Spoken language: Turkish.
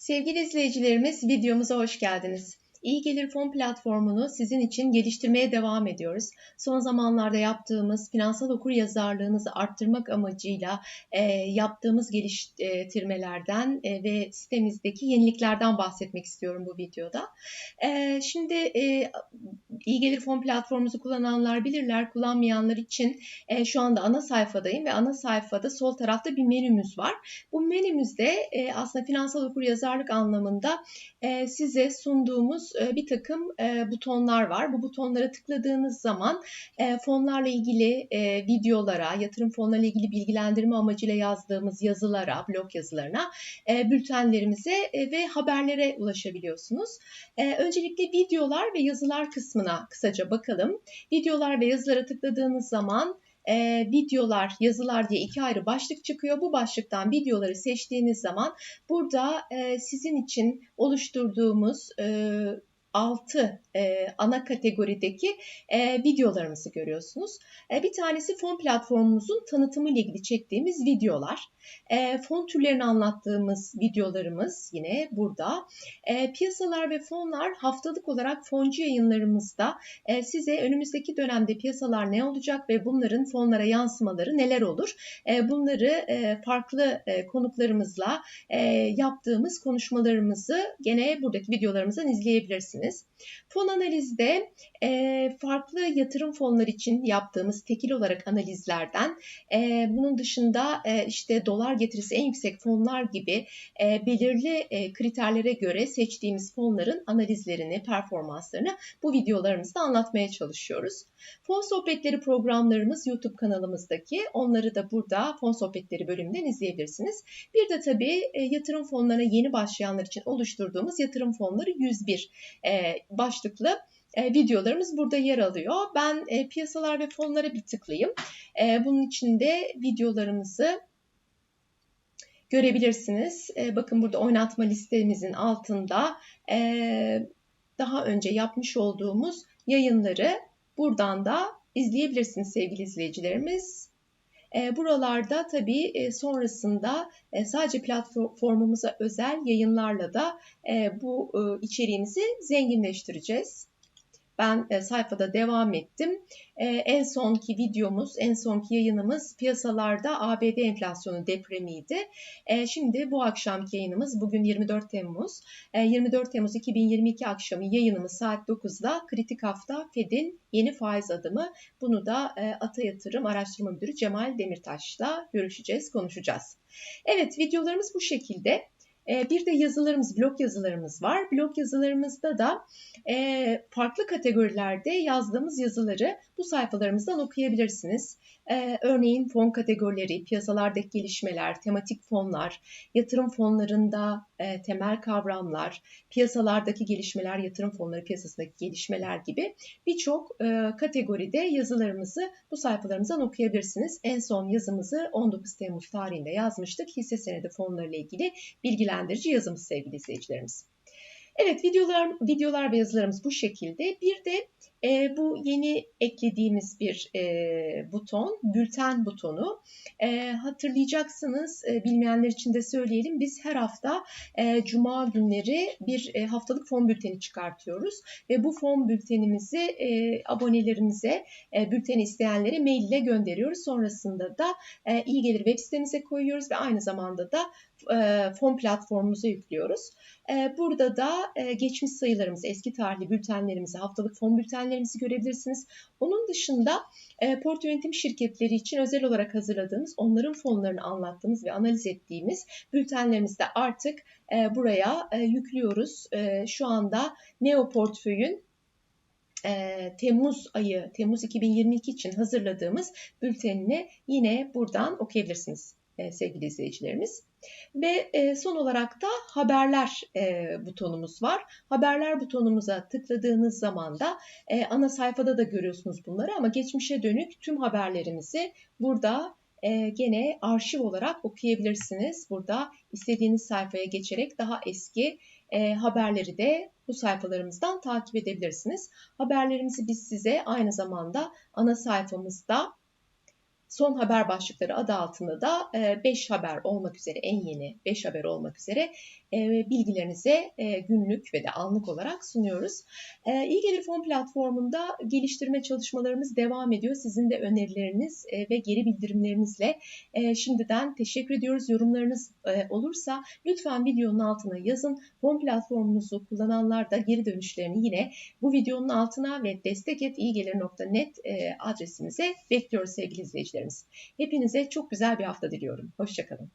Sevgili izleyicilerimiz videomuza hoş geldiniz. İyi Gelir Fon platformunu sizin için geliştirmeye devam ediyoruz. Son zamanlarda yaptığımız finansal okur yazarlığınızı arttırmak amacıyla e, yaptığımız geliştirmelerden e, ve sitemizdeki yeniliklerden bahsetmek istiyorum bu videoda. E, şimdi e, İyi Gelir Fon platformumuzu kullananlar bilirler, kullanmayanlar için e, şu anda ana sayfadayım ve ana sayfada sol tarafta bir menümüz var. Bu menümüzde e, aslında finansal okur yazarlık anlamında e, size sunduğumuz e, bir takım e, butonlar var. Bu butonlara tıkladığınız zaman e, fonlarla ilgili videolara, yatırım fonlarıyla ilgili bilgilendirme amacıyla yazdığımız yazılara, blog yazılarına, bültenlerimize ve haberlere ulaşabiliyorsunuz. Öncelikle videolar ve yazılar kısmına kısaca bakalım. Videolar ve yazılara tıkladığınız zaman e, videolar, yazılar diye iki ayrı başlık çıkıyor. Bu başlıktan videoları seçtiğiniz zaman burada e, sizin için oluşturduğumuz e, 6 e, ana kategorideki e, videolarımızı görüyorsunuz. E, bir tanesi fon platformumuzun tanıtımı ile ilgili çektiğimiz videolar. E, fon türlerini anlattığımız videolarımız yine burada. E, piyasalar ve fonlar haftalık olarak foncu yayınlarımızda e, size önümüzdeki dönemde piyasalar ne olacak ve bunların fonlara yansımaları neler olur? E, bunları e, farklı e, konuklarımızla e, yaptığımız konuşmalarımızı gene buradaki videolarımızdan izleyebilirsiniz. Fon analizde e, farklı yatırım fonları için yaptığımız tekil olarak analizlerden e, bunun dışında e, işte dolar getirisi en yüksek fonlar gibi e, belirli e, kriterlere göre seçtiğimiz fonların analizlerini, performanslarını bu videolarımızda anlatmaya çalışıyoruz. Fon sohbetleri programlarımız YouTube kanalımızdaki. Onları da burada fon sohbetleri bölümünden izleyebilirsiniz. Bir de tabii e, yatırım fonlarına yeni başlayanlar için oluşturduğumuz yatırım fonları 101 e, başlıklı e, videolarımız burada yer alıyor. Ben e, piyasalar ve fonlara bir tıklayayım. E, bunun için de videolarımızı görebilirsiniz. E, bakın burada oynatma listemizin altında e, daha önce yapmış olduğumuz yayınları buradan da izleyebilirsiniz sevgili izleyicilerimiz. E, buralarda tabii e, sonrasında e, sadece platformumuza özel yayınlarla da e, bu e, içeriğimizi zenginleştireceğiz. Ben e, sayfada devam ettim. E, en sonki videomuz, en sonki yayınımız piyasalarda ABD enflasyonu depremiydi. E, şimdi bu akşamki yayınımız bugün 24 Temmuz. E, 24 Temmuz 2022 akşamı yayınımız saat 9'da kritik hafta Fed'in yeni faiz adımı. Bunu da e, Ata Yatırım Araştırma Müdürü Cemal Demirtaş'la görüşeceğiz, konuşacağız. Evet videolarımız bu şekilde. Ee, bir de yazılarımız, blog yazılarımız var. Blog yazılarımızda da e, farklı kategorilerde yazdığımız yazıları bu sayfalarımızdan okuyabilirsiniz. Ee, örneğin fon kategorileri, piyasalardaki gelişmeler, tematik fonlar, yatırım fonlarında e, temel kavramlar, piyasalardaki gelişmeler, yatırım fonları piyasasındaki gelişmeler gibi birçok e, kategoride yazılarımızı bu sayfalarımızdan okuyabilirsiniz. En son yazımızı 19 Temmuz tarihinde yazmıştık. Hisse senedi fonları ile ilgili bilgilendirici yazımız sevgili izleyicilerimiz. Evet videolar, videolar ve yazılarımız bu şekilde. Bir de e, bu yeni eklediğimiz bir e, buton, bülten butonu. E, hatırlayacaksınız, e, bilmeyenler için de söyleyelim. Biz her hafta e, cuma günleri bir e, haftalık fon bülteni çıkartıyoruz. Ve bu fon bültenimizi e, abonelerimize, e, bülteni isteyenlere mail ile gönderiyoruz. Sonrasında da e, iyi gelir web sitemize koyuyoruz ve aynı zamanda da e, fon platformumuza yüklüyoruz. E, burada da e, geçmiş sayılarımızı, eski tarihli bültenlerimizi, haftalık fon bültenlerimizi görebilirsiniz. Onun dışında portföy yönetim şirketleri için özel olarak hazırladığımız, onların fonlarını anlattığımız ve analiz ettiğimiz bültenlerimizi de artık buraya yüklüyoruz. Şu anda Neo Portföy'ün Temmuz ayı, Temmuz 2022 için hazırladığımız bültenini yine buradan okuyabilirsiniz sevgili izleyicilerimiz. Ve e, son olarak da haberler e, butonumuz var. Haberler butonumuza tıkladığınız zaman da e, ana sayfada da görüyorsunuz bunları ama geçmişe dönük tüm haberlerimizi burada gene arşiv olarak okuyabilirsiniz. Burada istediğiniz sayfaya geçerek daha eski haberleri de bu sayfalarımızdan takip edebilirsiniz. Haberlerimizi biz size aynı zamanda ana sayfamızda son haber başlıkları adı altında da 5 haber olmak üzere en yeni 5 haber olmak üzere bilgilerinize günlük ve de anlık olarak sunuyoruz. İyi Gelir Fon platformunda geliştirme çalışmalarımız devam ediyor. Sizin de önerileriniz ve geri bildirimlerinizle şimdiden teşekkür ediyoruz. Yorumlarınız olursa lütfen videonun altına yazın. Fon platformumuzu kullananlar da geri dönüşlerini yine bu videonun altına ve destek.iyigelir.net adresimize bekliyoruz sevgili izleyicilerimiz. Hepinize çok güzel bir hafta diliyorum. Hoşçakalın.